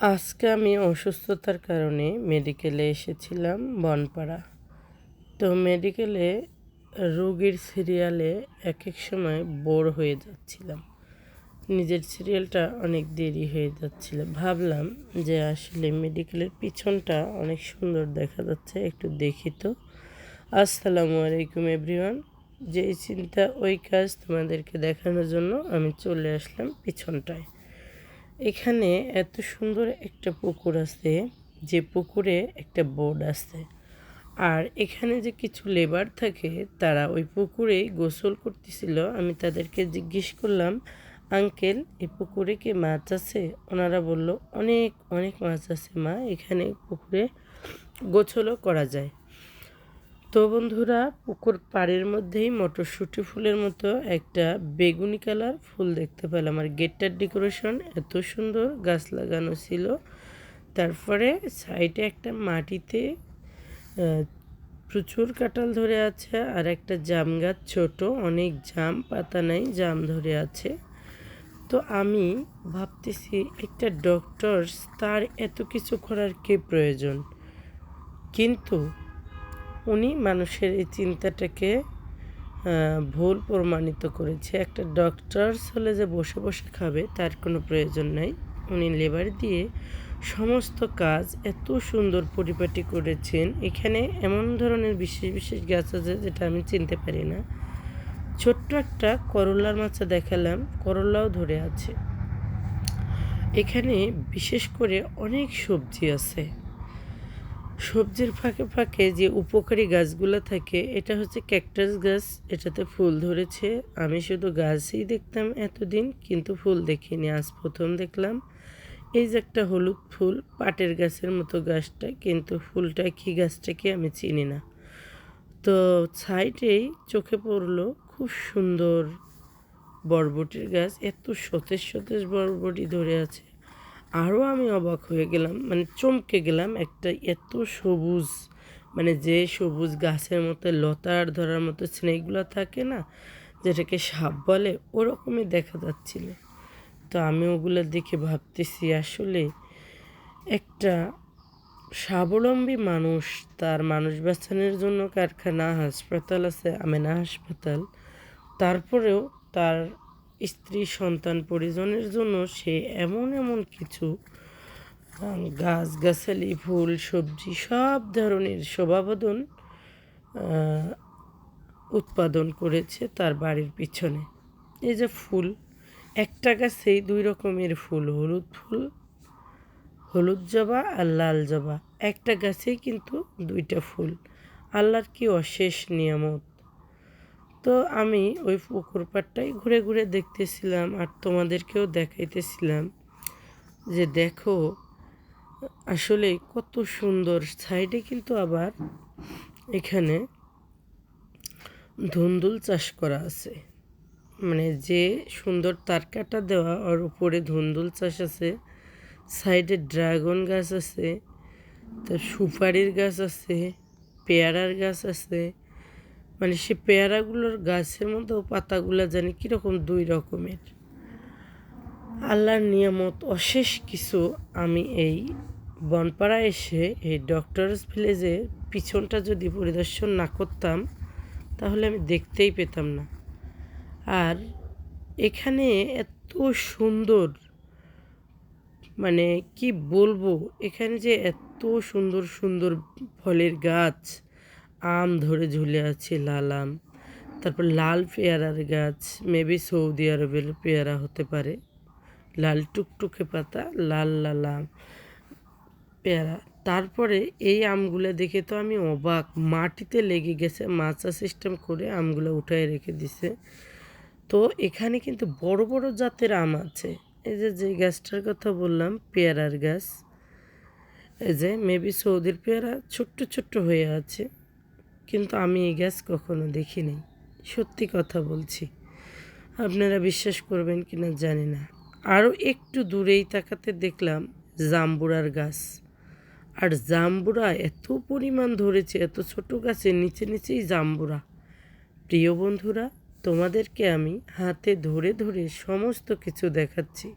আজকে আমি অসুস্থতার কারণে মেডিকেলে এসেছিলাম বনপাড়া। তো মেডিকেলে রোগীর সিরিয়ালে এক এক সময় বোর হয়ে যাচ্ছিলাম। নিজের সিরিয়ালটা অনেক দেরি হয়ে যাচ্ছিল। ভাবলাম যে আসলে মেডিকেলের পিছনটা অনেক সুন্দর দেখা যাচ্ছে, একটু দেখি তো। আসসালামু আলাইকুম এভরিওয়ান। যেই চিন্তা, ওই কাজ তোমাদেরকে দেখানোর জন্য আমি চলে আসলাম পিছনটায়। এখানে এত সুন্দর একটা পুকুর আছে, যে পুকুরে একটা বোর্ড আছে। আর এখানে যে কিছু লেবার থাকে, তারা ওই পুকুরেই গোসল করতেছিল। আমি তাদেরকে জিজ্ঞেস করলাম, আঙ্কেল এই পুকুরে কি মাছ আছে? ওনারা বলল, অনেক অনেক মাছ আছে মা। এখানে পুকুরে গোসলও করা যায়। তো বন্ধুরা, পুকুর পাড়ের মধ্যেই মটরশুঁটি ফুলের মতো একটা বেগুনি কালার ফুল দেখতে পেলাম। আর গেটটার ডেকোরেশন এত সুন্দর, গাছ লাগানো ছিল। তারপরে সাইডে একটা মাটিতে প্রচুর কাঁঠাল ধরে আছে আর একটা জাম গাছ ছোট, অনেক জাম, পাতা নাই, জাম ধরে আছে। তো আমি ভাবতেছি একটা ডক্টর তার এত কিছু করার কে প্রয়োজন? কিন্তু উনি মানুষের এই চিন্তাটাকে ভুল প্রমাণিত করেছে। একটা ডক্টরস হলে যে বসে বসে খাবে, তার কোনো প্রয়োজন নাই। উনি লেবার দিয়ে সমস্ত কাজ এত সুন্দর পরিপাটি করেছেন। এখানে এমন ধরনের বিশেষ বিশেষ গাছ আছে যেটা আমি চিনতে পারি না। ছোট্ট একটা করলার মাছা দেখালাম, করলাও ধরে আছে। এখানে বিশেষ করে অনেক সবজি আছে। সবজির ফাঁকে ফাঁকে যে উপকারী গাছগুলো থাকে, এটা হচ্ছে ক্যাকটাস গাছ। এটাতে ফুল ধরেছে। আমি শুধু গাছই দেখতাম এতদিন, কিন্তু ফুল দেখিনি। আজ প্রথম দেখলাম। এই যে একটা হলুদ ফুল, পাটের গাছের মতো গাছটা, কিন্তু ফুলটা কী গাছটাকে আমি চিনি না। তো সাইডেই চোখে পড়ল খুব সুন্দর বরবটির গাছ। এত সতেজ সতেজ বরবটি ধরে আছে। আরও আমি অবাক হয়ে গেলাম মানে চমকে গেলাম একটা এত সবুজ মানে যে সবুজ গাছের মতো লতার ধরার মতো স্নেকগুলো থাকে না, যেটাকে সাপ বলে, ওরকমই দেখা যাচ্ছিল। তো আমি ওগুলো দেখে ভাবতেছি, আসলে একটা স্বাবলম্বী মানুষ, তার মানুষ বাঁচানোর জন্য কারখানা, হাসপাতাল আছে, আমেনা হাসপাতাল, তারপরেও তার স্ত্রী সন্তান পরিজনের জন্য সে এমন এমন কিছু গাছ গাছালি ফুল, সবজি, সব ধরনের শোভাবদন উৎপাদন করেছে তার বাড়ির পিছনে। এই যে ফুল, একটা গাছেই দুই রকমের ফুল, হলুদ ফুল, হলুদ জবা আর লাল জবা। একটা গাছেই কিন্তু দুইটা ফুল। আল্লাহর কি অশেষ নিয়ামত? তো আমি ওই পুকুর পাড়টাই ঘুরে ঘুরে দেখতেছিলাম আর তোমাদেরকেও দেখাইতেছিলাম যে দেখো, আসলে কত সুন্দর সাইডে কিন্তু আবার এখানে ধুন্দুল চাষ করা আছে। মানে যে সুন্দর তারকাটা দেওয়া ওর উপরে ধুন্দুল চাষ আছে, সাইডে ড্রাগন গাছ আছে, তার সুপারির গাছ আছে, পেয়ারার গাছ আছে মানে সে পেয়ারাগুলোর গাছের মধ্যেও পাতাগুলো জানি কীরকম দুই রকমের। আল্লাহর নিয়ামত অশেষ কিছু আমি এই বনপাড়া এসে এই ডক্টরস ভিলেজের পিছনটা যদি পরিদর্শন না করতাম, তাহলে আমি দেখতেই পেতাম না। আর এখানে এত সুন্দর মানে কি বলব, এখানে যে এত সুন্দর সুন্দর ফলের গাছ আম ধরে ঝুলে আছে লাল আম। তারপর লাল পেয়ারার গাছ মেবি সৌদি আরবের পেয়ারা হতে পারে। লাল টুকটুকে পাতা, লাল লাল আম পেয়ারা। তারপরে এই আমগুলো দেখে তো আমি অবাক, মাটিতে লেগে গেছে, মাচা সিস্টেম করে আমগুলো উঠায় রেখে দিছে। তো এখানে কিন্তু বড় বড় জাতের আম আছে। এই যে যে গাছটার কথা বললাম, পেয়ারার গাছ, এই যে মেবি সৌদির পেয়ারা ছোট্ট ছোট্ট হয়ে আছে। কিন্তু আমি এই গাছ কখনো দেখিনি। সত্যি কথা বলছি। আপনারা বিশ্বাস করবেন কি না জানি না। আরও একটু দূরেই তাকাতে দেখলাম জাম্বুরার গাছ। আর জাম্বুরা এত পরিমাণ ধরেছে, এত ছোট গাছের নিচে নিচেই জাম্বুরা। প্রিয় বন্ধুরা, তোমাদেরকে আমি হাতে ধরে ধরে সমস্ত কিছু দেখাচ্ছি।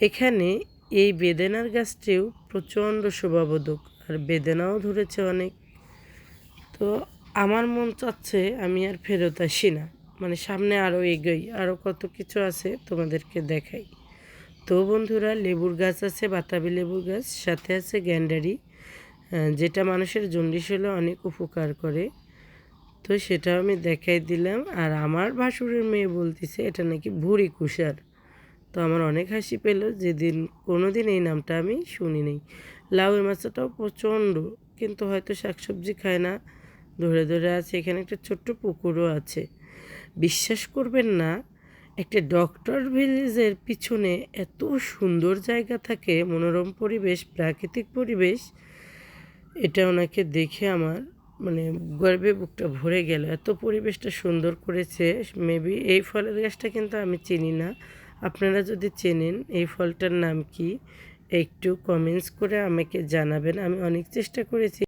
এখানে এই বেদেনার গাছটিও প্রচণ্ড শোভাবোধক আর বেদেনাও ধরেছে অনেক। তো আমার মন চাচ্ছে আমি আর ফেরত আসি না। মানে সামনে আরও এগোই আরও কত কিছু আছে তোমাদেরকে দেখাই। তো বন্ধুরা, লেবুর গাছ আছে, বাতাবি লেবুর গাছ, সাথে আছে গ্যান্ডারি যেটা মানুষের জন্ডিস হলে অনেক উপকার করে। তো সেটাও আমি দেখাই দিলাম। আর আমার ভাসুরের মেয়ে বলতেছে, এটা নাকি ভুড়ি কুষার। তো আমার অনেক হাসি পেল, যেদিন কোনো দিন এই নামটা আমি শুনি নাই লাউয়ের মাছটাও প্রচণ্ড, কিন্তু হয়তো শাকসবজি খায় না। ধরে ধরে আছে, এখানে একটা ছোট্ট পুকুরও আছে। বিশ্বাস করবেন না, একটা ডক্টর ভিলেজের পিছনে এত সুন্দর জায়গা থাকে, মনোরম পরিবেশ, প্রাকৃতিক পরিবেশ, এটা ওনাকে দেখে আমার মানে গর্বে বুকটা ভরে গেল। এত পরিবেশটা সুন্দর করেছে মেবি এই ফলের গাছটা কিন্তু আমি চিনি না। আপনারা যদি চেনেন এই ফলটার নাম কি, একটু কমেন্টস করে আমাকে জানাবেন, আমি অনেক চেষ্টা করেছি।